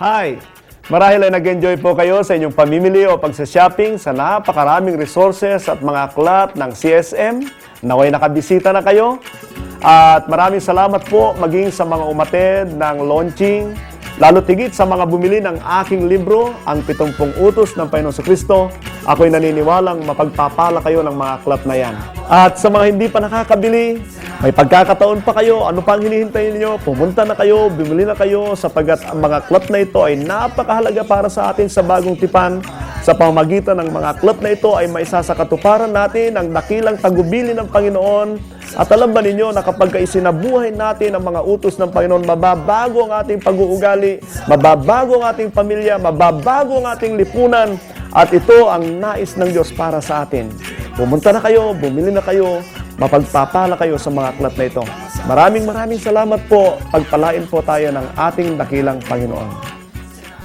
Hi! Marahil ay nag-enjoy po kayo sa inyong pamimili o pagsa-shopping sa napakaraming resources at mga aklat ng CSM. Naway nakabisita na kayo. At maraming salamat po maging sa mga umatid ng launching, lalo tigit sa mga bumili ng aking libro, Ang 70 Utos ng Panginoon sa Kristo. Ako'y naniniwalang mapagpapala kayo ng mga aklat na yan. At sa mga hindi pa nakakabili, may pagkakataon pa kayo, ano pang hinihintay niyo? Pumunta na kayo, bumili na kayo sapagat ang mga aklat na ito ay napakahalaga para sa atin sa bagong tipan. Sa pamamagitan ng mga aklat na ito ay maisasakatuparan natin ang dakilang tagubili ng Panginoon. At alam ba ninyo na kapag isinabuhay natin ang mga utos ng Panginoon, mababago ang ating pag-uugali, mababago ang ating pamilya, mababago ang ating lipunan, at ito ang nais ng Diyos para sa atin. Pumunta na kayo, bumili na kayo, mapagpapala kayo sa mga aklat na ito. Maraming maraming salamat po. Pagpalain po tayo ng ating dakilang Panginoon.